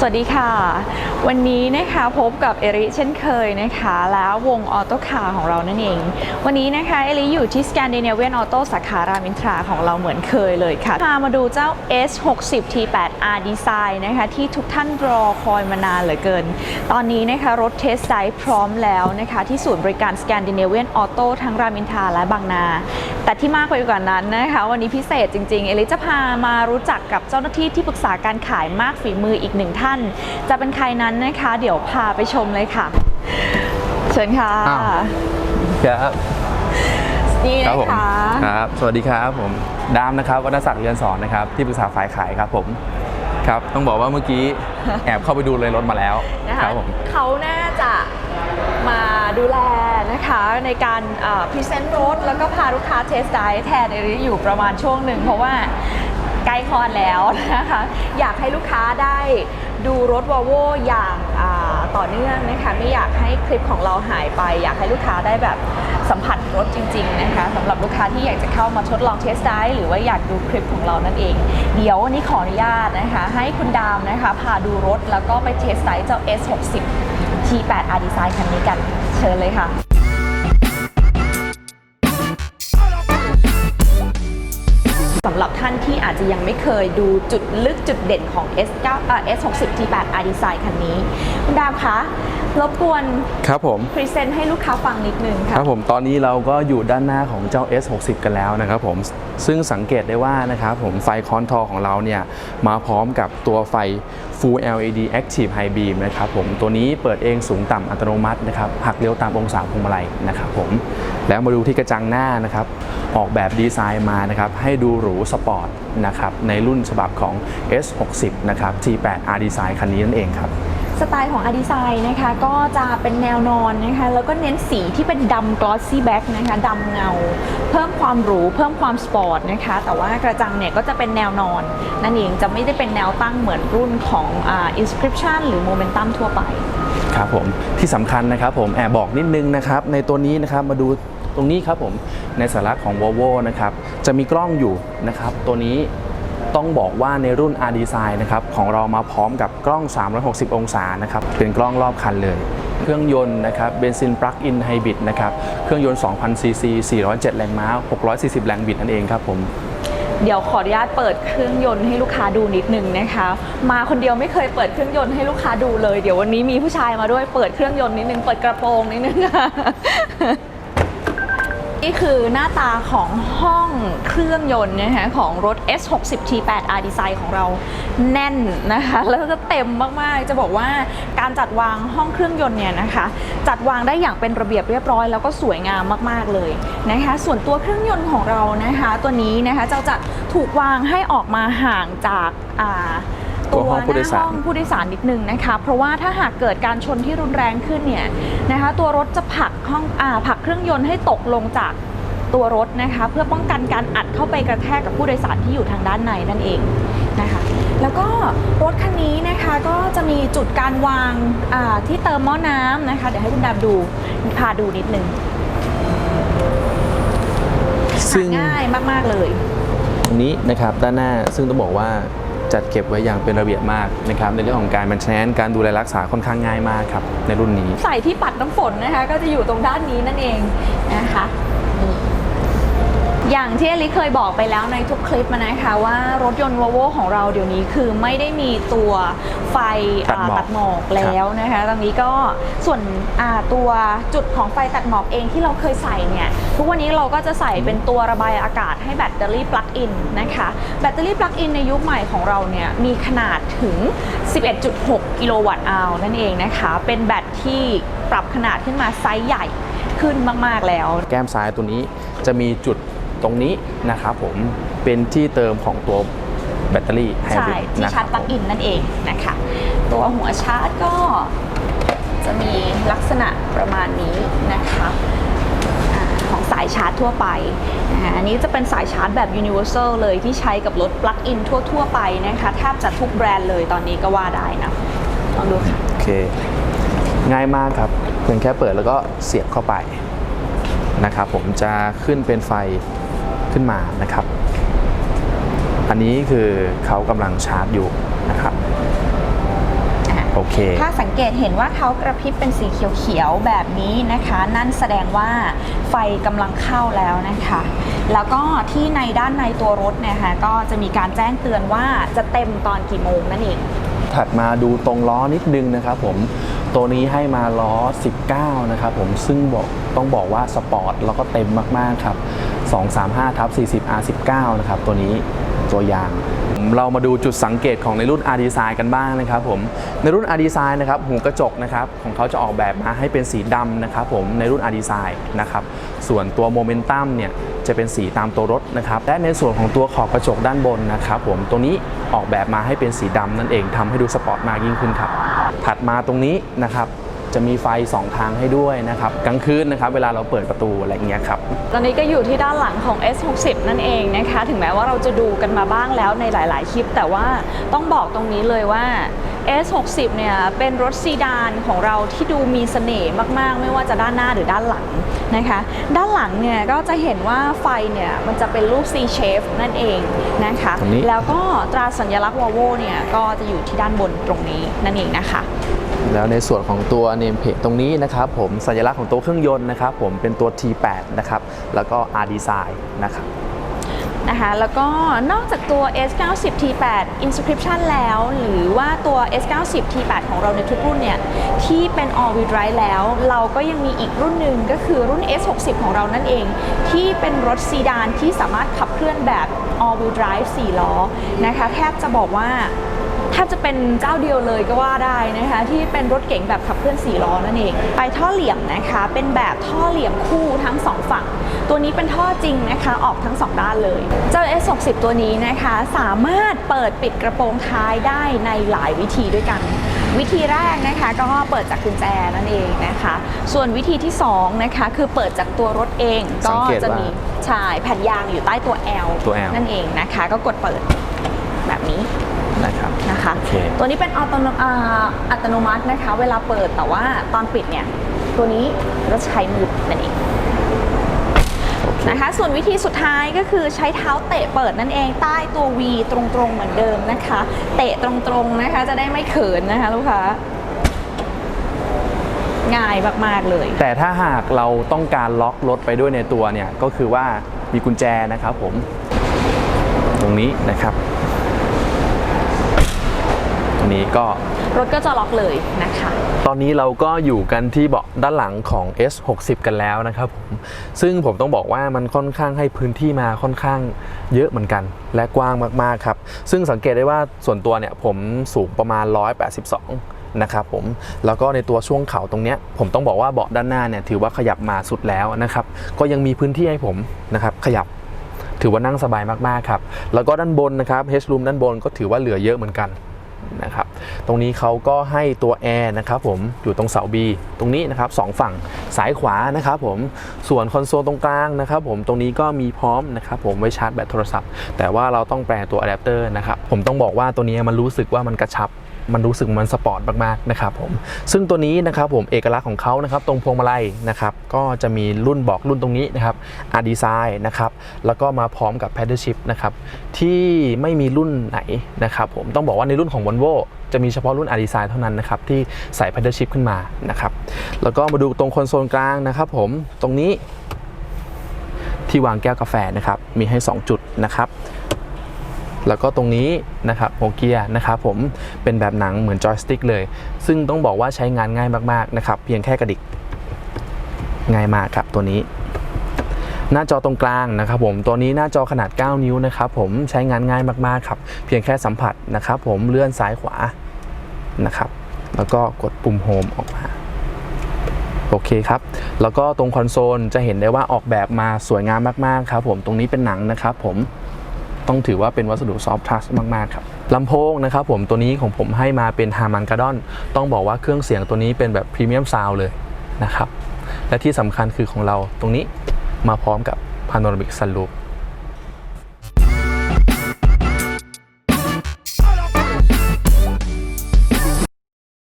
สวัสดีค่ะ วันนี้นะคะพบกับเอริเช่นเคยนะคะ แล้ววงออโต้คาร์ของเรานั่นเอง วันนี้นะคะเอริอยู่ที่ Scandinavian Auto สาขารามอินทราของเราเหมือนเคยเลยค่ะพามาดูเจ้า S60 T8R Design นะคะ ที่ทุกท่านรอคอยมานานเหลือเกิน ตอนนี้นะคะรถเทสไ i พร้อมแล้วนะคะ ที่ศูนย์บริการ Scandinavian Auto ทั้งรามอินทราและบางนา แต่ที่มากไปกว่านั้นนะคะวันนี้พิเศษจริงๆ เอลิจะพามารู้จักกับเจ้าหน้าที่ที่ปรึกษาการขายมากฝีมืออีกหนึ่งท่าน จะเป็นใครนั้นนะคะ เดี๋ยวพาไปชมเลยค่ะ เชิญค่ะอ้าว ครับนี่ครับนะผมคะครับ สวัสดีครับผมดามนะครับวรรณศักดิ์เรือนสอนนะครับที่ปรึกษาฝ่ายขายครับผมครับ ต้องบอกว่าเมื่อกี้แอบเข้าไปดูเลยรถมาแล้วนะคะครับผม เขาน่าจะ มาดูแลนะคะในการพรีเซนต์รถแล้วก็พาลูกค้าเทสไดแทนเอริอยู่ประมาณช่วงหนึ่งเพราะว่าใกล้คลอดแล้วนะคะอยากให้ลูกค้าได้ดูรถวอลโวอย่างาต่อเนื่องนะคะไม่อยากให้คลิปของเราหายไป อยากให้ลูกค้าได้แบบสัมผัสรถจริง ๆ นะคะสำหรับลูกค้าที่อยากจะเข้ามาทดลองเทสไดหรือว่าอยากดูคลิปของเรานั่นเอง เดี๋ยววันนี้ขออนุญาตนะคะ ให้คุณดามนะคะพาดูรถแล้วก็ไปเทสไดเจ้า S60 T8R Design คันนี้กันเชิญเลยค่ะสำหรับท่านที่อาจจะยังไม่เคยดูจุดลึกจุดเด่นของ S9 เอ่อ S60 T8R Design คันนี้คุณดามคะรบกวนครับผมพรีเซนต์ให้ลูกค้าฟังนิดนึงคค่ะรับผมตอนนี้เราก็อยู่ด้านหน้าของเจ้า S60 กันแล้วนะครับผมซึ่งสังเกตได้ว่านะครับผมไฟคอนทอของเราเนี่ยมาพร้อมกับตัวไฟ Full LED Active High Beam นะครับผมตัวนี้เปิดเองสูงต่ำอัตโนมัตินะครับหักเลี้ยวตามองศาพวงมาลัยนะครับผมแล้วมาดูที่กระจังหน้านะครับออกแบบดีไซน์มานะครับให้ดูหรูสปอร์ตนะครับในรุ่นฉบับของ S60 นะครับ T8R Design คันนี้นั่นเองครับ สไตล์ของ a d ดีไซน์นะคะก็จะเป็นแนวนอนนะคะแล้วก็เน้นสีที่เป็นดำ glossy back นะคะดำเงา เพิ่มความหรูเพิ่มความสปอร์ตนะคะแต่ว่ากระจังเนี่ยก็จะเป็นแนวนอน นั่นเองจะไม่ได้เป็นแนวตั้งเหมือนรุ่นของอ่า inscription หรือ momentum ทั่วไปครับผมที่สำคัญนะครับผมแอบบอกนิดนึงนะครับในตัวนี้นะครับมาดูตรงนี้ครับผมในสาระของ Volvo นะครับจะมีกล้องอยู่นะครับตัวนี้ ต้องบอกว่าในรุ่น R Design นะครับของเรามาพร้อมกับกล้อง 360 องศานะครับเป็นกล้องรอบคันเลย เครื่องยนต์นะครับเบนซินปลั๊กอินไฮบริดนะครับเครื่องยนต์ 2,000 ซีซี 407 แรงม้า 640 แรงบิดนั่นเองครับผมเดี๋ยวขออนุญาตเปิดเครื่องยนต์ให้ลูกค้าดูนิดนึงนะคะ มาคนเดียวไม่เคยเปิดเครื่องยนต์ให้ลูกค้าดูเลย เดี๋ยววันนี้มีผู้ชายมาด้วยเปิดเครื่องยนต์นิดนึงเปิดกระโปรงนิดนึง นี่คือหน้าตาของห้องเครื่องยนต์นะคะของรถ S60 T8R Design ของเราแน่นนะคะ แล้วก็เต็มมากๆ จะบอกว่าการจัดวางห้องเครื่องยนต์เนี่ยนะคะ จัดวางได้อย่างเป็นระเบียบเรียบร้อย แล้วก็สวยงามมากๆเลยนะคะ ส่วนตัวเครื่องยนต์ของเรานะคะ ตัวนี้นะคะจะจะถูกวางให้ออกมาห่างจากอ่า ตัวห้องผู้โดยสารหน้ห้องผู้โดยสารนิดนึงนะคะ เพราะว่าถ้าหากเกิดการชนที่รุนแรงขึ้นเนี่ยนะคะตัวรถจะผลักห้องอ่าผลักเครื่องยนต์ให้ตกลงจากตัวรถนะคะ เพื่อป้องกันการอัดเข้าไปกระแทกกับผู้โดยสารที่อยู่ทางด้านในนั่นเองนะคะแล้วก็รถคันนี้นะคะก็จะมีจุดการวางอ่าที่เติมหม้อน้ำนะคะ เดี๋ยวให้คุณดามดูพาดูนิดนึงซึ่งหาง่ายมาก ๆ เลย ตรงนี้นะครับด้านหน้าซึ่งต้องบอกว่า จัดเก็บไว้อย่างเป็นระเบียบมากนะครับในเรื่องของการมันแชนการดูแลรักษาค่อนข้างง่ายมากครับในรุ่นนี้ ใส่ที่ปัดน้ำฝนนะคะก็จะอยู่ตรงด้านนี้นั่นเองนะคะ อย่างที่อลิเคยบอกไปแล้วในทุกคลิปมานะคะว่ารถยนต์ Volvo ของเราเดี๋ยวนี้คือไม่ได้มีตัวไฟตัดหมอกอ่าตัดหมอกแล้วนะคะตรงนี้ก็ส่วนอ่าตัวจุดของไฟตัดหมอกเองที่เราเคยใส่เนี่ยทุกวันนี้เราก็จะใส่เป็นตัวระบายอากาศให้แบตเตอรี่ปลั๊กอินนะคะแบตเตอรี่ปลั๊กอินในยุคใหม่ของเราเนี่ยมีขนาดถึง 11.6 กิโลวัตต์อาวนั่นเองนะคะเป็นแบตที่ปรับขนาดขึ้นมาไซส์ใหญ่ขึ้นมาก ๆ แล้ว แก้มซ้ายตัวนี้จะมีจุด ตรงนี้นะครับผมเป็นที่เติมของตัวแบตเตอรี่ไฮใช่บริดที่นะคชารัร์บจปลั๊กอินนั่นเองนะคะ ตัวหัวชาร์จก็จะมีลักษณะประมาณนี้นะคะอาของสายชาร์จทั่วไปนะคะอันนี้จะเป็นสายชาร์จแบบ universal เลยที่ใช้กับรถปลั๊กอินทั่ว ๆ ไปนะคะแทบจะทุกแบรนด์เลยตอนนี้ก็ว่าได้นะ ลองดูค่ะ โอเค ง่ายมากครับ เพียงแค่เปิดแล้วก็เสียบเข้าไป นะครับผมจะขึ้นเป็นไฟขึ้นมานะครับ อันนี้คือเขากำลังชาร์จอยู่นะครับโอเคถ้าสังเกตเห็นว่าเขากระพริบเป็นสีเขียวๆแบบนี้นะคะ นั่นแสดงว่าไฟกำลังเข้าแล้วนะคะ แล้วก็ที่ในด้านในตัวรถเนยคะก็จะมีการแจ้งเตือนว่าจะเต็มตอนกี่โมงนั่นเองถัดมาดูตรงล้อนิดนึงนะครับผม ตัวนี้ให้มาล้อ 19 นะครับผมซึ่งบอกต้องบอกว่าสปอร์ตแล้วก็เต็มมาก ๆ ครับ 235ทับ40 R19 นะครับ ตัวนี้ตัวอย่างเรามาดูจุดสังเกตของในรุ่น R Design กันบ้างนะครับผมในรุ่น R Design นะครับหูกระจกนะครับของเขาจะออกแบบมาให้เป็นสีดำนะครับผมในรุ่น R Design นะครับส่วนตัวโมเมนตัมเนี่ยจะเป็นสีตามตัวรถนะครับและในส่วนของตัวขอบกระจกด้านบนนะครับผมตัวนี้ออกแบบมาให้เป็นสีดำนั่นเองทำให้ดูสปอร์ตมากยิ่งขึ้นครับ ถัดมาตรงนี้นะครับ จะมีไฟ2ทางให้ด้วยนะครับกลางคืนนะครับเวลาเราเปิดประตูอะไรอย่างเงี้ยครับตอนนี้ก็อยู่ที่ด้านหลังของ S60 นั่นเองนะคะ ถึงแม้ว่าเราจะดูกันมาบ้างแล้วในหลาย ๆ คลิป แต่ว่าต้องบอกตรงนี้เลยว่า S60 เนี่ยเป็นรถซีดานของเราที่ดูมีเสน่ห์มาก ๆ ไม่ว่าจะด้านหน้าหรือด้านหลังนะคะ ด้านหลังเนี่ยก็จะเห็นว่าไฟเนี่ยมันจะเป็นรูป C shape นั่นเองนะคะตรงนี้แล้วก็ตราสัญลักษณ์ Volvo เนี่ยก็จะอยู่ที่ด้านบนตรงนี้นั่นเองนะคะ แล้วในส่วนของตัวเนมเพจตรงนี้นะครับผมสัญลักษณ์ของตัวเครื่องยนต์นะครับผมเป็นตัว T8 นะครับแล้วก็ R Design นะครับนะคะแล้วก็นอกจากตัว S90 T8 Inscription แล้ว หรือว่าตัว S90 T8 ของเราในทุกรุ่นเนี่ย ที่เป็น All Wheel Drive แล้ว เราก็ยังมีอีกรุ่นหนึ่งก็คือรุ่น S60 ของเรานั่นเอง ที่เป็นรถซีดานที่สามารถขับเคลื่อนแบบ All Wheel Drive 4 ล้อนะคะ แทบจะบอกว่า ทบจะเป็นเจ้าเดียวเลยก็ว่าได้นะคะที่เป็นรถเก๋งแบบขับเคลื่อน4ล้อนั่นเอง ไปท่อเหลี่ยมนะคะเป็นแบบท่อเหลี่ยมคู่ทั้งสองฝั่ง ตัวนี้เป็นท่อจริงนะคะออกทั้งสองด้านเลย เจ้า S60 ตัวนี้นะคะสามารถเปิดปิดกระโปรงท้ายได้ในหลายวิธีด้วยกันวิธีแรกนะคะก็เปิดจากกุญแจนั่นเองนะคะ ส่วนวิธีที่สองนะคะคือเปิดจากตัวรถเองสัก็งเกตจะว่ามีมีชายแผ่นยางอยู่ใต้ตัว L ตัว L นั่นเองนะคะ ก็กดเปิดแบบนี้ นะครับนะคะ โอเค ตัวนี้เป็นอัตโนอ่าอัตโนมัตินะคะ เวลาเปิดแต่ว่าตอนปิดเนี่ย ตัวนี้เราใช้มือนั่นเองโอเคนะคะ ส่วนวิธีสุดท้ายก็คือใช้เท้าเตะเปิดนั่นเองใต้ตัว V ตรงๆเหมือนเดิมนะคะ เตะตรงๆนะคะจะได้ไม่เขินนะคะลูกค้าง่ายมากๆเลย แต่ถ้าหากเราต้องการล็อกรถไปด้วยในตัวเนี่ย ก็คือว่ามีกุญแจนะครับผม ตรงนี้นะครับ ตรงนี้ก็รถก็จะล็อกเลยนะคะ ตอนนี้เราก็อยู่กันที่เบาะด้านหลังของ S60 กันแล้วนะครับผมซึ่งผมต้องบอกว่ามันค่อนข้างให้พื้นที่มาค่อนข้างเยอะเหมือนกัน และกว้างมากๆครับ ซึ่งสังเกตได้ว่าส่วนตัวเนี่ยผมสูงประมาณ 182นะครับผมแล้วก็ในตัวช่วงเข่าตรงเนี้ยผมต้องบอกว่าเบาะด้านหน้าเนี่ยถือว่าขยับมาสุดแล้วนะครับ ก็ยังมีพื้นที่ให้ผมนะครับขยับถือว่านั่งสบายมากๆครับแล้วก็ด้านบนนะครับ H room ด้านบนก็ถือว่าเหลือเยอะเหมือนกัน นะครับ ตรงนี้เขาก็ให้ตัวแอร์นะครับผมอยู่ตรงเสา B ตรงนี้นะครับสองฝั่งซ้ายขวานะครับผมส่วนคอนโซลตรงกลางนะครับผมตรงนี้ก็มีพร้อมนะครับผมไว้ชาร์จแบตโทรศัพท์ แต่ว่าเราต้องแปลตัวอะแดปเตอร์นะครับผมต้องบอกว่าตัวนี้มันรู้สึกว่ามันกระชับ มันรู้สึกมันสปอร์ตมากๆนะครับผมซึ่งตัวนี้นะครับผมเอกลักษณ์ของเขานะครับตรงพวงมาลัยนะครับก็จะมีรุ่นบอกรุ่นตรงนี้นะครับ R Design นะครับแล้วก็มาพร้อมกับ Paddle Shift นะครับที่ไม่มีรุ่นไหนนะครับผมต้องบอกว่าในรุ่นของ Volvo จะมีเฉพาะรุ่น R Design เท่านั้นนะครับที่ใส่ Paddle Shift ขึ้นมานะครับแล้วก็มาดูตรงคอนโซลกลางนะครับผมตรงนี้ที่วางแก้วกาแฟนะครับมีให้ 2 จุดนะครับ แล้วก็ตรงนี้นะครับโมเกียนะครับผมเป็นแบบหนังเหมือนจอยสติ๊กเลย ซึ่งต้องบอกว่าใช้งานง่ายมากๆนะครับเพียงแค่กระดิกง่ายมากครับตัวนี้หน้าจอตรงกลางนะครับผมตัวนี้หน้าจอขนาด 9 นิ้วนะครับผมใช้งานง่ายมากๆครับ เพียงแค่สัมผัสนะครับผมเลื่อนซ้ายขวานะครับ แล้วก็กดปุ่มโฮมออกมาโอเคครับ แล้วก็ตรงคอนโซลจะเห็นได้ว่าออกแบบมาสวยงามมากๆครับผมตรงนี้เป็นหนังนะครับผม ต้องถือว่าเป็นวัสดุซอฟทัชมากๆครับลำโพงนะครับผมตัวนี้ของผมให้มาเป็นฮามันก d ดอนต้องบอกว่าเครื่องเสียงตัวนี้เป็นแบบพรีเมียมซาวเลยนะครับและที่สำคัญคือของเราตรงนี้มาพร้อมกับพาโนรามิกซันลูป